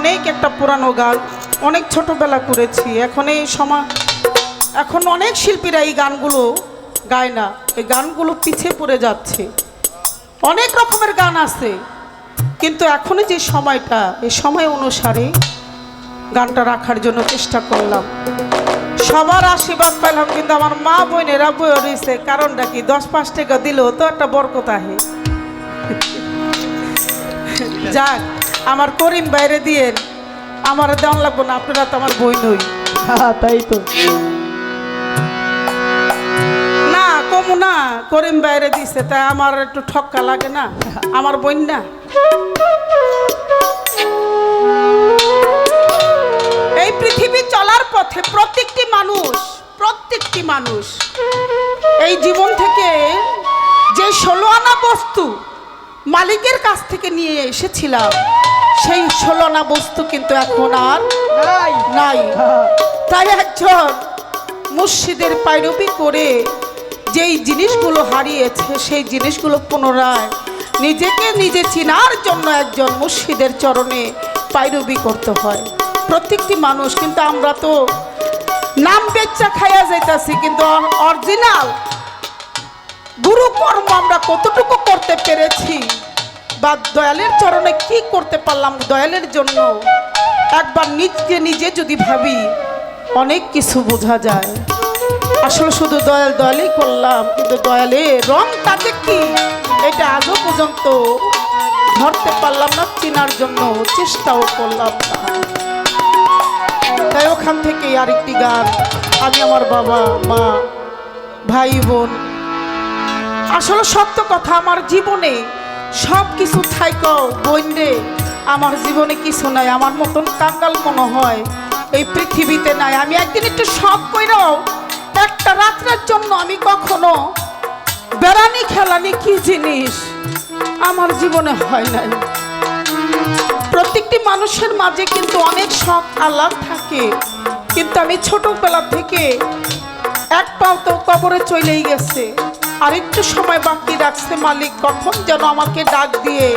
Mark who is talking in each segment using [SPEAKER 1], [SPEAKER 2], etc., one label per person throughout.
[SPEAKER 1] অনেক একটা পুরানো গান, অনেক ছোটবেলা করেছি, এখন এই সময় এখন অনেক শিল্পীরা এই গানগুলো গায় না, এই গানগুলো পিছিয়ে পড়ে যাচ্ছে। অনেক রকমের গান আছে, কিন্তু এখনই যে সময়টা এই সময় অনুসারে গানটা রাখার জন্য চেষ্টা করলাম। সবার আশীর্বাদ পেলাম, কিন্তু আমার মা বোনেরা বয়ে রয়েছে, কারণটা কি? দশ পাঁচ টাকা দিলেও তো একটা বরকত আহে। যাক আমার করিম বাইরে দিয়ে আমার দেওয়ান লাগবো না আপনারা তো আমার বই নই।
[SPEAKER 2] হ্যাঁ তাই তো।
[SPEAKER 1] না কমু না করিম বাইরে দিছে তাই আমার একটু ঠক্কা লাগে না আমার বোন না। এই পৃথিবী চলার পথে প্রত্যেকটি মানুষ প্রত্যেকটি মানুষ এই জীবন থেকে যে ষোলো আনা বস্তু মালিকের কাছ থেকে নিয়ে এসেছিলাম সেই ষোলো আনা বস্তু কিন্তু এখন আর
[SPEAKER 2] নাই।
[SPEAKER 1] নাই।
[SPEAKER 2] হ্যাঁ,
[SPEAKER 1] তাই একজন মুর্শিদের পাইরবি করে যেই জিনিসগুলো হারিয়েছে সেই জিনিসগুলো পুনরায় নিজেকে নিজে চিনার জন্য একজন মুর্শিদের চরণে পাইরবি করতে হয়। প্রত্যেকটি মানুষ কিন্তু আমরা তো নাম বেচ্চা খাইয়া যাইতাছি কিন্তু অরিজিনাল গুরু কর্ম আমরা কতটুকু করতে পেরেছি বা দয়ালের চরণে কি করতে পারলাম দয়ালের জন্য? একবার নিজকে নিজে যদি ভাবি, অনেক কিছু বোঝা যায়। আসলে শুধু দয়াল দয়ালই করলাম, কিন্তু দয়ালে রংটাকে কি? এটা আজও পর্যন্ত ধরতে পারলাম না, চেনার জন্য চেষ্টাও করলাম না। তাই ওখান থেকে আরেকটি গান। আমি আমার বাবা, মা, ভাই, বোন। আসলে সত্য কথা, আমার জীবনে সব কিছু থাইকও বইন্ডে আমার জীবনে কিছু নাই, আমার মতন কাঙ্গাল মনে হয়। এই পৃথিবীতে নাই। আমি একদিন একটু শখ কইরাও একটা রাত্রের জন্য আমি কখনো বেড়ানি খেলানি কি জিনিস আমার জীবনে হয় নাই। প্রত্যেকটি মানুষের মাঝে কিন্তু অনেক শখ আহ্লাদ থাকে। কিন্তু আমি ছোটবেলা থেকে এক পাও তো কবরে চলেই গেছে। আর একটু সময় বাকি রাখছে মালিক, কখন যেন আমাকে ডাক দিয়ে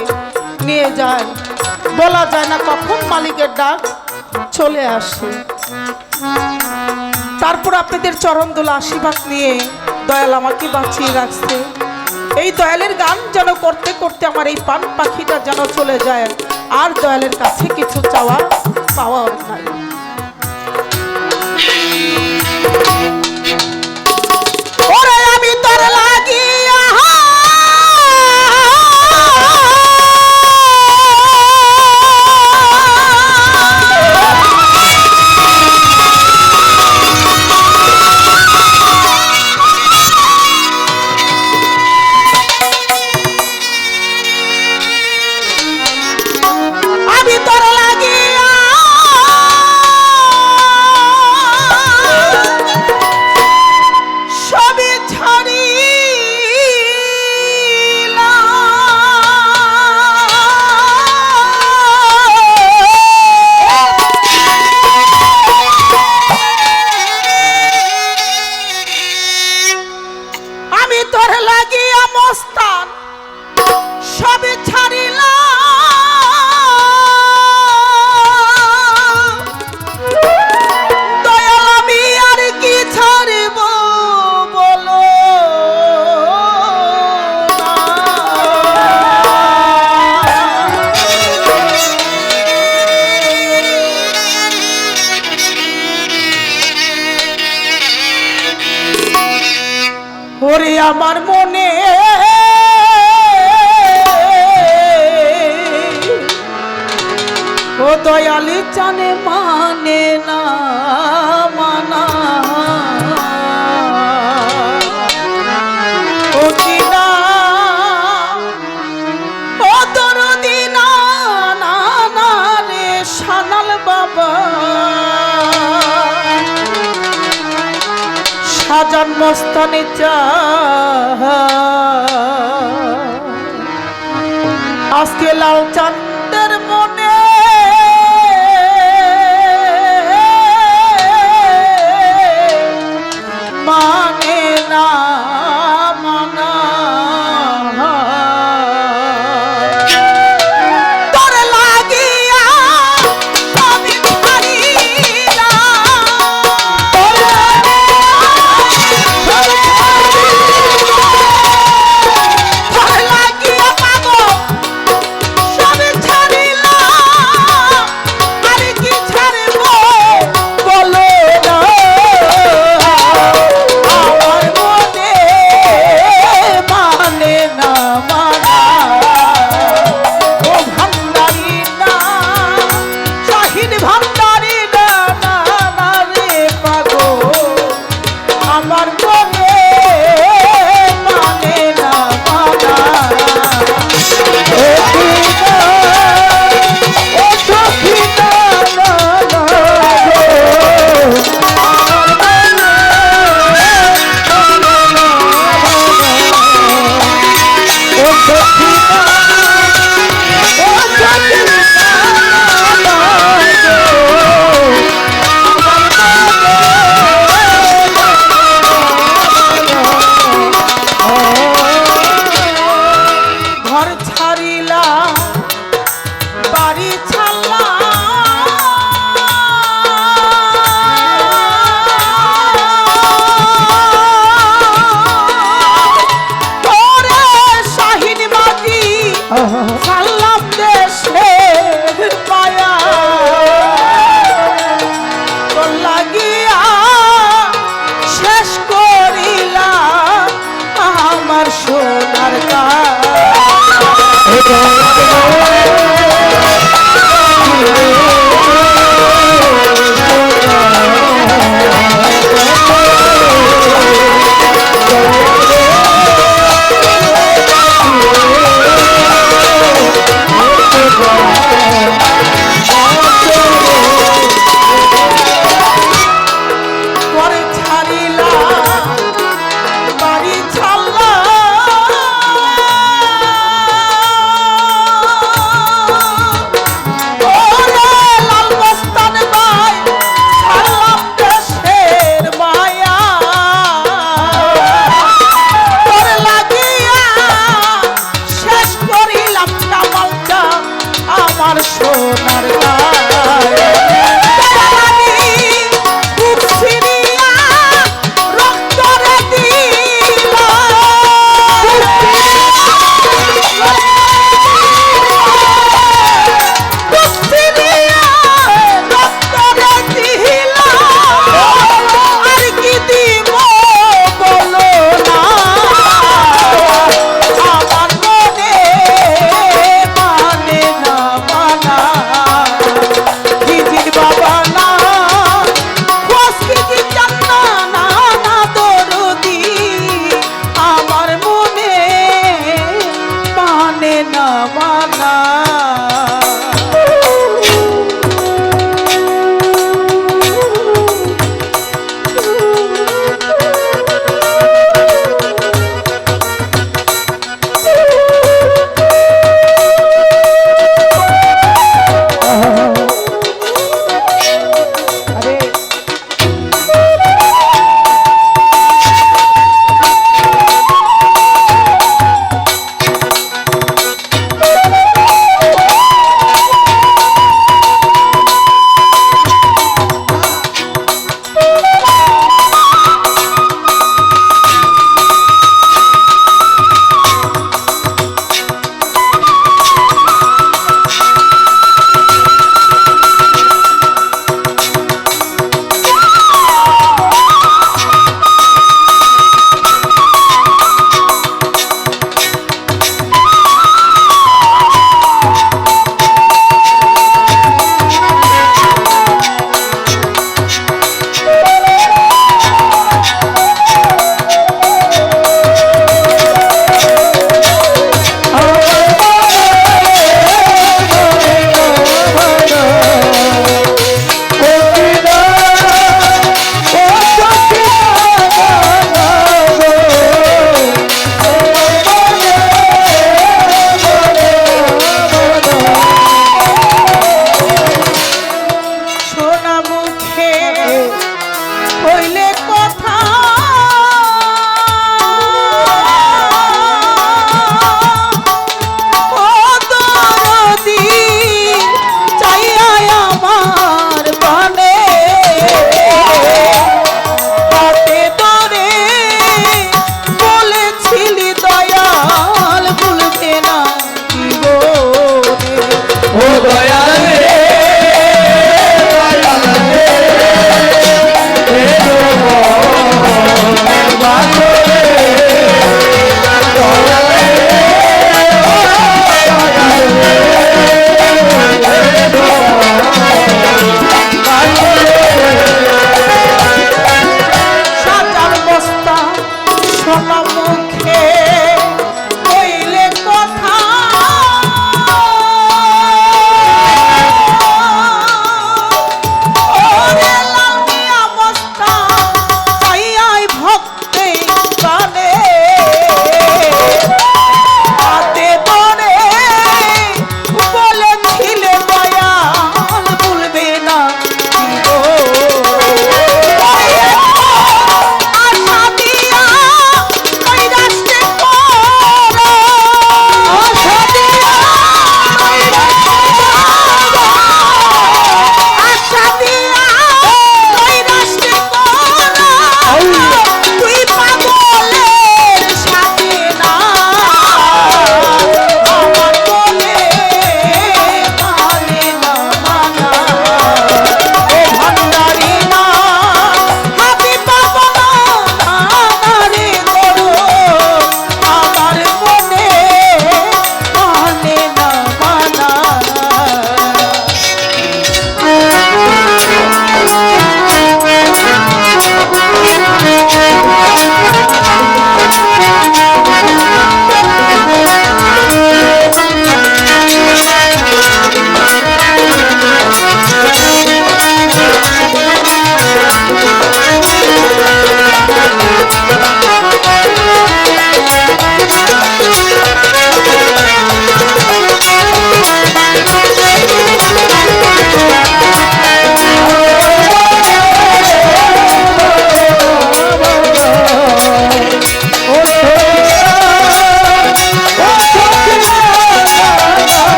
[SPEAKER 1] নিয়ে যায়। বলা যায় না কখন মালিকের ডাক চলে আসে। তারপর আপনাদের চরণ দোলা আশীর্বাদ নিয়ে দয়াল আমাকে বাঁচিয়ে রাখছে। এই দয়ালের গান যেন করতে করতে আমার এই পান পাখিটা যেন চলে যায়। আর দয়ালের কাছে কিছু চাওয়া পাওয়ার নাই। আমার মনে। ও দয়ালি চানে মানে জন্মস্থানে চা আজকে লাল চান পায়া আমার সোনার ti.